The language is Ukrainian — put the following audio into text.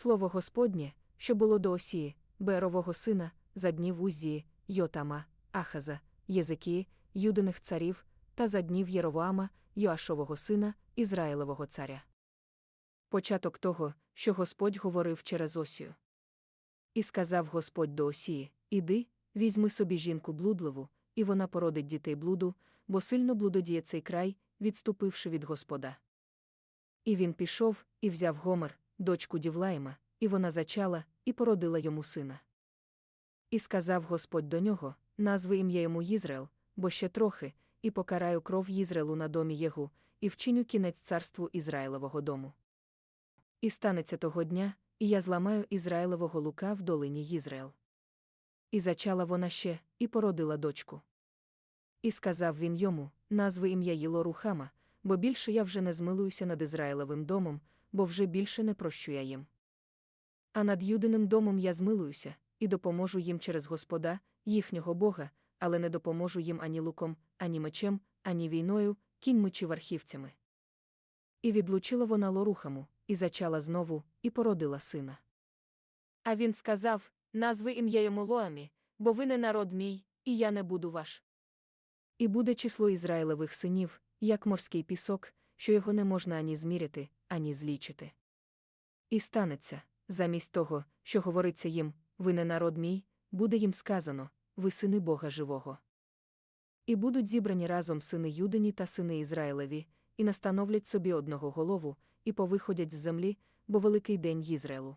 Слово Господнє, що було до Осії, Берового сина, за днів Уззії, Йотама, Ахаза, Єзекії, юдиних царів, та за днів Єровоама, Йоашового сина, Ізраїлевого царя. Початок того, що Господь говорив через Осію. І сказав Господь до Осії: Іди, візьми собі жінку блудливу, і вона породить дітей блуду, бо сильно блудодіє цей край, відступивши від Господа. І він пішов, і взяв Гомер, дочку Дівлаїма, і вона зачала, і породила йому сина. І сказав Господь до нього: Назви ім'я йому Їзраїл, бо ще трохи, і покараю кров Їзраїлу на домі Єгу, і вчиню кінець царству Ізраїлевого дому. І станеться того дня, і я зламаю Ізраїлевого лука в долині Їзраїл. І зачала вона ще, і породила дочку. І сказав він йому: Назви ім'я Їло Рухама, бо більше я вже не змилуюся над Ізраїлевим домом, бо вже більше не прощу я їм. А над Юдиним домом я змилуюся, і допоможу їм через Господа, їхнього Бога, але не допоможу їм ані луком, ані мечем, ані війною, кіньми чи верхівцями. І відлучила вона лорухаму, і зачала знову, і породила сина. А він сказав: Назви ім'я йому Лоамі, бо ви не народ мій, і я не буду ваш. І буде число Ізраїлевих синів, як морський пісок, що його не можна ані зміряти, ані злічити. І станеться, замість того, що говориться їм, ви не народ мій, буде їм сказано, ви сини Бога живого. І будуть зібрані разом сини Юдині та сини Ізраїлеві, і настановлять собі одного голову, і повиходять з землі, бо великий день Їзраїлу.